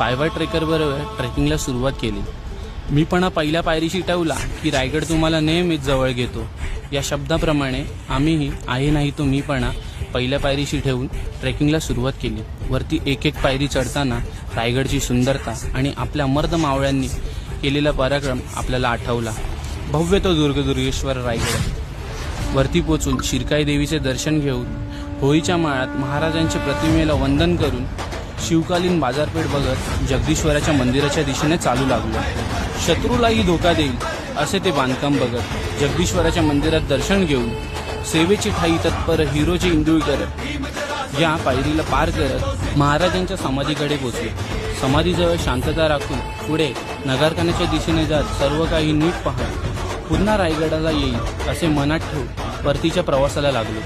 पायवा ट्रेकरबरोबर ट्रेकिंगला सुरुवात केली. मी पण हा पहिल्या पायरीशी ठेवला की रायगड तुम्हाला नेहमीच जवळ घेतो. या शब्दाप्रमाणे आम्हीही आहे नाही तो मीपणा पहिल्या पायरीशी ठेवून ट्रेकिंगला सुरुवात केली. वरती एक एक पायरी चढताना रायगडची सुंदरता आणि आपल्या मर्द मावळ्यांनी केलेला पराक्रम आपल्याला आठवला. भव्य तो दुर्गदुर्गेश्वर रायगड. वरती पोचून शिरकाई देवीचे दर्शन घेऊन होळीच्या माळात महाराजांच्या प्रतिमेला वंदन करून शिवकालीन बाजारपेठ बघत जगदीश्वराच्या मंदिराच्या दिशेने चालू लागलो. शत्रूलाही धोका देईल असे ते बांधकाम बघत जगदीश्वराच्या मंदिरात दर्शन घेऊन सेवेची ठाई तत्पर हिरोचे इंदुळकर या पायरीला पार करत महाराजांच्या समाधीकडे पोचले. समाधीजवळ शांतता राखून पुढे नगारखान्याच्या दिशेने जात सर्व काही नीट पाहत पुन्हा रायगडाला येईल असे मनात ठेवून परतीच्या प्रवासाला लागलो.